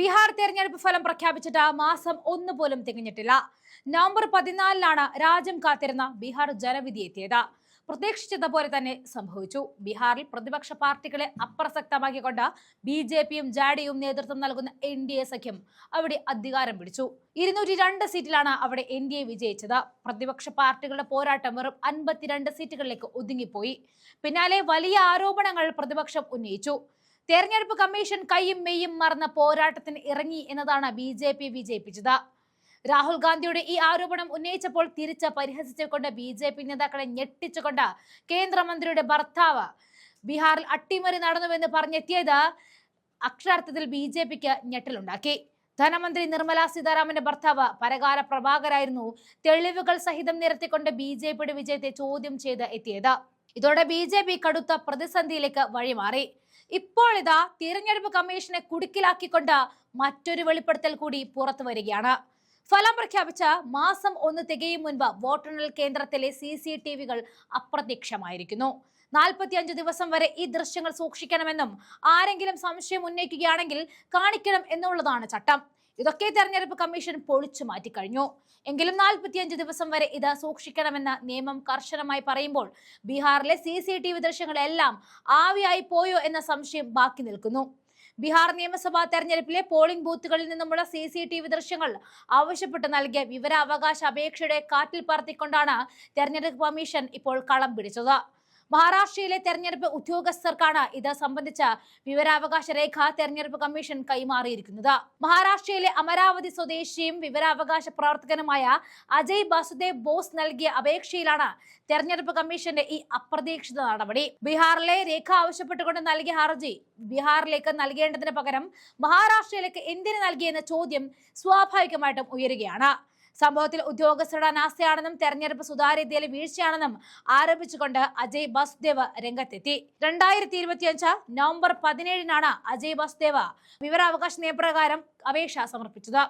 ബീഹാർ തെരഞ്ഞെടുപ്പ് ഫലം പ്രഖ്യാപിച്ചിട്ട് മാസം ഒന്ന് പോലും തികഞ്ഞിട്ടില്ല. നവംബർ പതിനാലിനാണ് രാജ്യം കാത്തിരുന്ന ബീഹാർ ജനവിധി എത്തിയത്. പ്രതീക്ഷിച്ചത് പോലെ തന്നെ സംഭവിച്ചു. ബീഹാറിൽ പ്രതിപക്ഷ പാർട്ടികളെ അപ്രസക്തമാക്കിക്കൊണ്ട് ബി ജെ പിയും ജാഡിയും നേതൃത്വം നൽകുന്ന എൻ ഡി എ സഖ്യം അവിടെ അധികാരം പിടിച്ചു. ഇരുന്നൂറ്റി രണ്ട് സീറ്റിലാണ് അവിടെ എൻ ഡി എ വിജയിച്ചത്. പ്രതിപക്ഷ പാർട്ടികളുടെ പോരാട്ടം വെറും അൻപത്തിരണ്ട് സീറ്റുകളിലേക്ക് ഒതുങ്ങിപ്പോയി. പിന്നാലെ വലിയ ആരോപണങ്ങൾ പ്രതിപക്ഷം ഉന്നയിച്ചു. തെരഞ്ഞെടുപ്പ് കമ്മീഷൻ കൈയും മെയ്യും മറന്ന പോരാട്ടത്തിന് ഇറങ്ങി എന്നതാണ് ബി ജെ പി വിജയിപ്പിച്ചത്. രാഹുൽ ഗാന്ധിയുടെ ഈ ആരോപണം ഉന്നയിച്ചപ്പോൾ തിരിച്ച് പരിഹസിച്ചുകൊണ്ട് ബി ജെ പി നേതാക്കളെ ഞെട്ടിച്ചുകൊണ്ട് കേന്ദ്രമന്ത്രിയുടെ ഭർത്താവ് ബീഹാറിൽ അട്ടിമറി നടന്നുവെന്ന് പറഞ്ഞെത്തിയത് അക്ഷരാർത്ഥത്തിൽ ബി ജെ പിക്ക് ഞെട്ടലുണ്ടാക്കി. ധനമന്ത്രി നിർമ്മല സീതാരാമന്റെ ഭർത്താവ് പരകാല പ്രഭാകരായിരുന്നു തെളിവുകൾ സഹിതം നിരത്തിക്കൊണ്ട് ബി ജെ പിയുടെ വിജയത്തെ ചോദ്യം ചെയ്ത് എത്തിയത്. ഇതോടെ ബി ജെ പി കടുത്ത പ്രതിസന്ധിയിലേക്ക് വഴിമാറി. ഇപ്പോൾ ഇതാ തിരഞ്ഞെടുപ്പ് കമ്മീഷനെ കുടുക്കിലാക്കിക്കൊണ്ട് മറ്റൊരു വെളിപ്പെടുത്തൽ കൂടി പുറത്തു വരികയാണ്. ഫലം പ്രഖ്യാപിച്ച മാസം ഒന്ന് തികയും മുൻപ് വോട്ടെണ്ണൽ കേന്ദ്രത്തിലെ സി സി ടി വികൾ അപ്രത്യക്ഷമായിരിക്കുന്നു. നാൽപ്പത്തിയഞ്ച് ദിവസം വരെ ഈ ദൃശ്യങ്ങൾ സൂക്ഷിക്കണമെന്നും ആരെങ്കിലും സംശയം ഉന്നയിക്കുകയാണെങ്കിൽ കാണിക്കണം എന്നുള്ളതാണ് ചട്ടം. ഇതൊക്കെ തെരഞ്ഞെടുപ്പ് കമ്മീഷൻ പൊളിച്ചു മാറ്റിക്കഴിഞ്ഞു എങ്കിലും നാൽപ്പത്തിയഞ്ച് ദിവസം വരെ ഇത് സൂക്ഷിക്കണമെന്ന നിയമം കർശനമായി പറയുമ്പോൾ ബീഹാറിലെ സി സി ടി വി ദൃശ്യങ്ങളെല്ലാം ആവിയായി പോയോ എന്ന സംശയം ബാക്കി നിൽക്കുന്നു. ബീഹാർ നിയമസഭാ തെരഞ്ഞെടുപ്പിലെ പോളിംഗ് ബൂത്തുകളിൽ നിന്നുമുള്ള സി സി ടി വി ദൃശ്യങ്ങൾ ആവശ്യപ്പെട്ട് നൽകിയ വിവരാവകാശ അപേക്ഷയുടെ കാറ്റിൽ പറത്തിക്കൊണ്ടാണ് തെരഞ്ഞെടുപ്പ് കമ്മീഷൻ ഇപ്പോൾ കളം പിടിച്ചത്. മഹാരാഷ്ട്രയിലെ തെരഞ്ഞെടുപ്പ് ഉദ്യോഗസ്ഥർക്കാണ് ഇത് സംബന്ധിച്ച വിവരാവകാശ രേഖ തെരഞ്ഞെടുപ്പ് കമ്മീഷൻ കൈമാറിയിരിക്കുന്നത്. മഹാരാഷ്ട്രയിലെ അമരാവതി സ്വദേശിയും വിവരാവകാശ പ്രവർത്തകനുമായ അജയ് ബാസുദേവ് ബോസ് നൽകിയ അപേക്ഷയിലാണ് തെരഞ്ഞെടുപ്പ് കമ്മീഷന്റെ ഈ അപ്രതീക്ഷിത നടപടി. ബീഹാറിലെ രേഖ ആവശ്യപ്പെട്ടുകൊണ്ട് നൽകിയ ഹർജി ബീഹാറിലേക്ക് നൽകേണ്ടതിന് പകരം മഹാരാഷ്ട്രയിലേക്ക് എന്തിനു നൽകിയെന്ന ചോദ്യം സ്വാഭാവികമായിട്ടും ഉയരുകയാണ്. സംഭവത്തിൽ ഉദ്യോഗസ്ഥരുടെ അനാസ്ഥയാണെന്നും തെരഞ്ഞെടുപ്പ് സുതാര്യതയിലെ വീഴ്ചയാണെന്നും ആരോപിച്ചുകൊണ്ട് അജയ് ബസ്ദേവ് രംഗത്തെത്തി. രണ്ടായിരത്തി ഇരുപത്തിയഞ്ച് നവംബർ പതിനേഴിനാണ് അജയ് ബസ്ദേവ് വിവരാവകാശ നിയമപ്രകാരം അപേക്ഷ സമർപ്പിച്ചത്.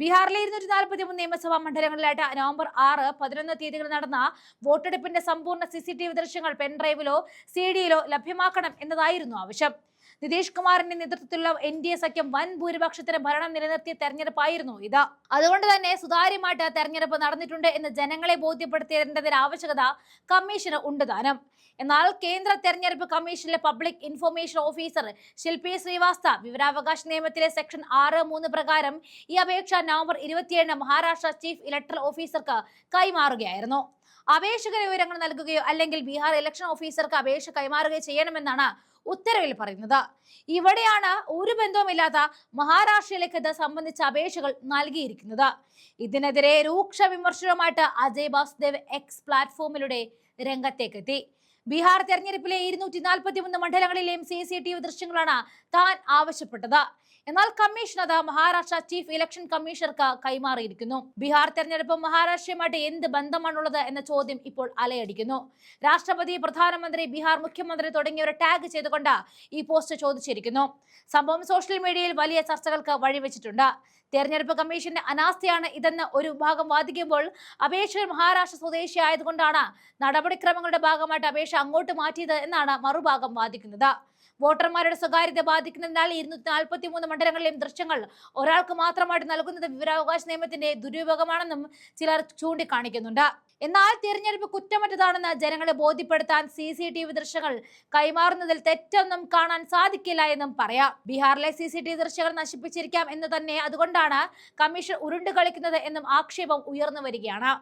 ബീഹാറിലെ ഇരുന്നൂറ്റി നാൽപ്പത്തി മൂന്ന് നിയമസഭാ മണ്ഡലങ്ങളിലായിട്ട് നവംബർ ആറ് പതിനൊന്ന് തീയതികളിൽ നടന്ന വോട്ടെടുപ്പിന്റെ സമ്പൂർണ സി സി ടി വി ദൃശ്യങ്ങൾ പെൻഡ്രൈവിലോ സി ഡിയിലോ ലഭ്യമാക്കണം എന്നതായിരുന്നു ആവശ്യം. നിതീഷ് കുമാറിന്റെ നേതൃത്വത്തിലുള്ള എൻ ഡി എ സഖ്യം വൻ ഭൂരിപക്ഷത്തിന് ഭരണം നിലനിർത്തിയ തെരഞ്ഞെടുപ്പായിരുന്നു ഇത്. അതുകൊണ്ട് തന്നെ സുതാര്യമായിട്ട് തെരഞ്ഞെടുപ്പ് നടന്നിട്ടുണ്ട് എന്ന് ജനങ്ങളെ ബോധ്യപ്പെടുത്തേണ്ടതിന്റെ ആവശ്യകത കമ്മീഷന് ഉണ്ട് താനും. എന്നാൽ കേന്ദ്ര തെരഞ്ഞെടുപ്പ് കമ്മീഷനിലെ പബ്ലിക് ഇൻഫർമേഷൻ ഓഫീസർ ശില്പി ശ്രീവാസ്തവ വിവരാവകാശ നിയമത്തിലെ സെക്ഷൻ ആറ് മൂന്ന് പ്രകാരം ഈ അപേക്ഷ നവംബർ ഇരുപത്തിയേഴിന് മഹാരാഷ്ട്ര ചീഫ് ഇലക്ടറൽ ഓഫീസർക്ക് കൈമാറുകയായിരുന്നു. അപേക്ഷകരെ വിവരങ്ങൾ നൽകുകയോ അല്ലെങ്കിൽ ബീഹാർ ഇലക്ഷൻ ഓഫീസർക്ക് അപേക്ഷ കൈമാറുകയോ ചെയ്യണമെന്നാണ് ഉത്തരവിൽ പറയുന്നത്. ഇവിടെയാണ് ഒരു ബന്ധവുമില്ലാത്ത മഹാരാഷ്ട്രയിലേക്ക് ഇത് സംബന്ധിച്ച അപേക്ഷകൾ നൽകിയിരിക്കുന്നത്. ഇതിനെതിരെ രൂക്ഷ വിമർശനവുമായിട്ട് അജയ് ബാസ്ദേവ് എക്സ് പ്ലാറ്റ്ഫോമിലൂടെ രംഗത്തേക്കെത്തി. ബീഹാർ തെരഞ്ഞെടുപ്പിലെ ഇരുന്നൂറ്റി നാൽപ്പത്തി മൂന്ന് മണ്ഡലങ്ങളിലെയും സി സി ടി വി ദൃശ്യങ്ങളാണ് താൻ ആവശ്യപ്പെട്ടത്. എന്നാൽ കമ്മീഷൻ അത് മഹാരാഷ്ട്ര ചീഫ് ഇലക്ഷൻ കമ്മീഷണർക്ക് കൈമാറിയിരിക്കുന്നു. ബീഹാർ തെരഞ്ഞെടുപ്പ് മഹാരാഷ്ട്രയുമായിട്ട് എന്ത് ബന്ധമാണുള്ളത് എന്ന ചോദ്യം ഇപ്പോൾ അലയടിക്കുന്നു. രാഷ്ട്രപതി പ്രധാനമന്ത്രി ബീഹാർ മുഖ്യമന്ത്രി തുടങ്ങിയവരെ ടാഗ് ചെയ്തുകൊണ്ട് ഈ പോസ്റ്റ് ചോദിച്ചിരിക്കുന്നു. സംഭവം സോഷ്യൽ മീഡിയയിൽ വലിയ ചർച്ചകൾക്ക് വഴിവെച്ചിട്ടുണ്ട്. തെരഞ്ഞെടുപ്പ് കമ്മീഷന്റെ അനാസ്ഥയാണ് ഇതെന്ന് ഒരു വിഭാഗം വാദിക്കുമ്പോൾ അപേക്ഷകർ മഹാരാഷ്ട്ര സ്വദേശി ആയതുകൊണ്ടാണ് നടപടിക്രമങ്ങളുടെ ഭാഗമായിട്ട് അപേക്ഷ അങ്ങോട്ട് മാറ്റിയത് എന്നാണ് മറുഭാഗം വാദിക്കുന്നത്. വോട്ടർമാരുടെ സ്വകാര്യത ബാധിക്കുന്നതിനാൽ ഇരുന്നൂറ്റി നാൽപ്പത്തി മൂന്ന് മണ്ഡലങ്ങളിലെയും ദൃശ്യങ്ങൾ ഒരാൾക്ക് മാത്രമായിട്ട് നൽകുന്നത് വിവരാവകാശ നിയമത്തിന്റെ ദുരുപയോഗമാണെന്നും ചിലർ ചൂണ്ടിക്കാണിക്കുന്നുണ്ട്. എന്നാൽ തിരഞ്ഞെടുപ്പ് കുറ്റമറ്റതാണെന്ന് ജനങ്ങളെ ബോധ്യപ്പെടുത്താൻ സി സി ടി വി ദൃശ്യങ്ങൾ കൈമാറുന്നതിൽ തെറ്റൊന്നും കാണാൻ സാധിക്കില്ല എന്നും പറയാം. ബീഹാറിലെ സി സി ടി വി ദൃശ്യങ്ങൾ നശിപ്പിച്ചിരിക്കാം എന്ന് തന്നെ അതുകൊണ്ടാണ് കമ്മീഷൻ ഉരുണ്ടു കളിക്കുന്നത് എന്നും ആക്ഷേപം ഉയർന്നു വരികയാണ്.